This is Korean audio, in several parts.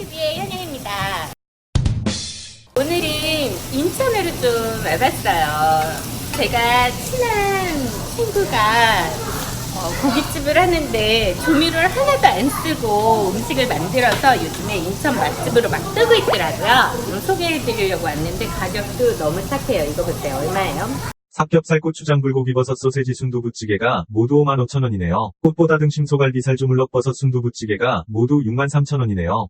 TV의 현영입니다. 오늘은 인천으로 좀 와봤어요. 제가 친한 친구가 어, 고깃집을 하는데 조미료를 하나도 안 쓰고 음식을 만들어서 요즘에 인천 맛집으로 막 뜨고 있더라고요. 좀 소개해드리려고 왔는데 가격도 너무 착해요. 이거 보세요. 얼마예요? 삼겹살 고추장 불고기 버섯 소세지 순두부찌개가 모두 55,000원이네요. 꽃보다 등심 소갈비살 주물럭 버섯 순두부찌개가 모두 63,000원이네요.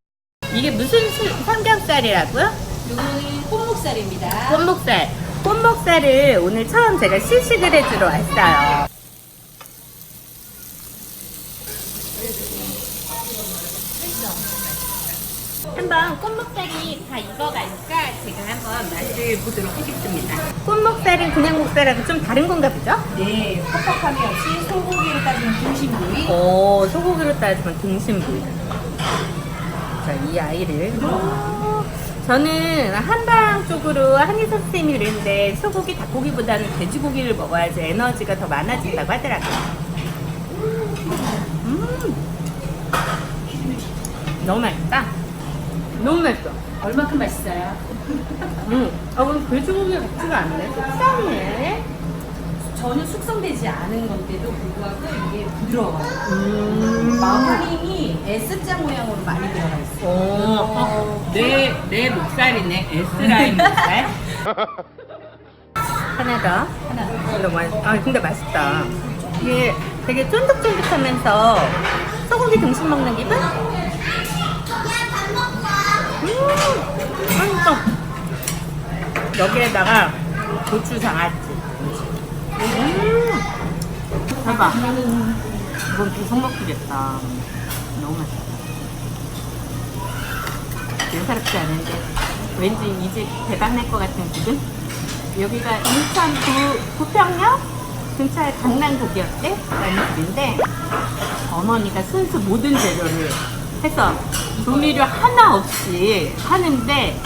이게 무슨 수- 삼겹살이라고요? 요거는 꽃목살입니다. 꽃목살. 꽃목살을 오늘 처음 제가 시식을 해주러 왔어요. 한번 꽃목살이 다 익어가니까 제가 한번 맛을 보도록 하겠습니다. 꽃목살은 그냥 목살하고 좀 다른 건가 보죠? 네, 퍽퍽함이 없이 소고기로 따지면 부위. 오, 소고기로 따지면 등심 자, 이 아이를. 저는 한방 쪽으로 한의사 선생님이 그랬는데 소고기, 닭고기보다는 돼지고기를 먹어야지 에너지가 더 많아진다고 하더라고요. 음. 너무 맛있다. 너무 맛있어. 얼마큼 맛있어요? 음. 아, 오늘 돼지고기 같지가 않네. 속상해. 전혀 숙성되지 않은 건데도 불구하고 이게 부드러워요. 음. 마무링이 S자 모양으로 많이 들어가 있어요. 오, 어, 내, 내 목살이네. S라인 목살. 하나 더. 하나 더. 이거 맛, 아, 근데 맛있다. 이게 되게 쫀득쫀득하면서 소고기 등심 먹는 기분? 음, 맛있어. 여기에다가 고추 장아찌. 음, 대박. 이건 계속 먹기겠다. 너무 맛있어. 예사롭지 않은데 왠지 이 집 대박 날 것 같은 기분? 여기가 인천 구, 구평역 근처에 강남국이었대? 라는 집인데 어머니가 순수 모든 재료를 해서 조미료 하나 없이 하는데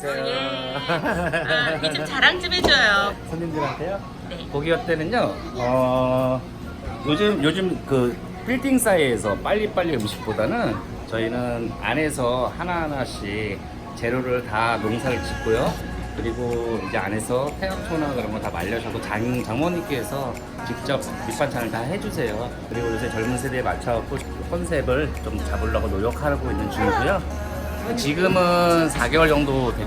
안녕하세요. 아, 이집 자랑 좀 해줘요. 손님들한테요? 네. 고기 어때는요? 어, 요즘 요즘 그 빌딩 사이에서 빨리빨리 음식보다는 저희는 안에서 하나하나씩 재료를 다 농사를 짓고요. 그리고 이제 안에서 태양초나 그런 거 다 말려주고 장, 장모님께서 직접 밑반찬을 다 해주세요. 그리고 요새 젊은 세대에 맞춰갖고 컨셉을 좀 잡으려고 노력하고 있는 중이고요. 지금은 4개월 정도 됐,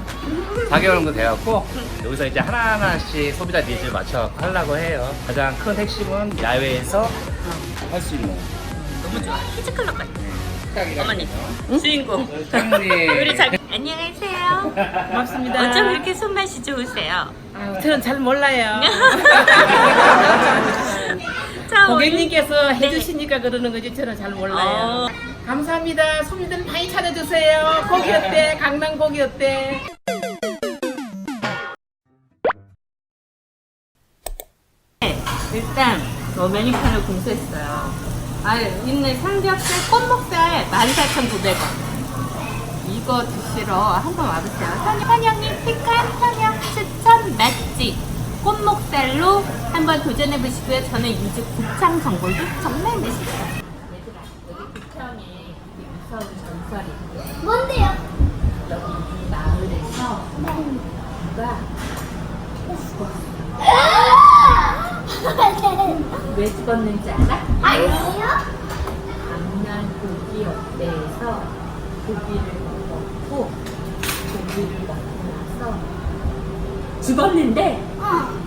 4개월 정도 되었고 여기서 이제 하나하나씩 소비자 니즈를 맞춰 하려고 해요. 가장 큰 핵심은 야외에서 할 수 있는 너무 좋아. 키즈클럽 같아. 식탁이라. 어머니, 주인공. 우리 자 안녕하세요. 고맙습니다. 어쩜 이렇게 손맛이 좋으세요? 아, 저는 잘 몰라요. 자, 고객님께서 네. 해주시니까 그러는 거지 저는 잘 몰라요. 어, 감사합니다. 손님들 많이 찾아주세요. 고기 어때? 강남 고기 어때? 일단 어, 메뉴판을 공수했어요. 아, 있는 삼겹살, 꽃목살 14,900원. 이거 드시러 한번 와보세요. 현- 현영님 피칸 현영 추천 맛집 꽃목살로 한번 도전해 보시고요. 저는 이집 곱창 전골도 정말 맛있어요. 얘들아, 여기 되게 무서운 전설이 있대. 뭔데요? 여기 이 마을에서 누가 왜 죽었는지 알아? 아니에요? 강남 고기 업대에서 고기를 먹고 고기를 죽었는데 어,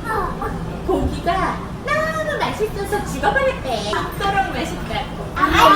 어. 고기가 너무 맛있어서 죽어버렸대. 그럼 맛있다고. 아,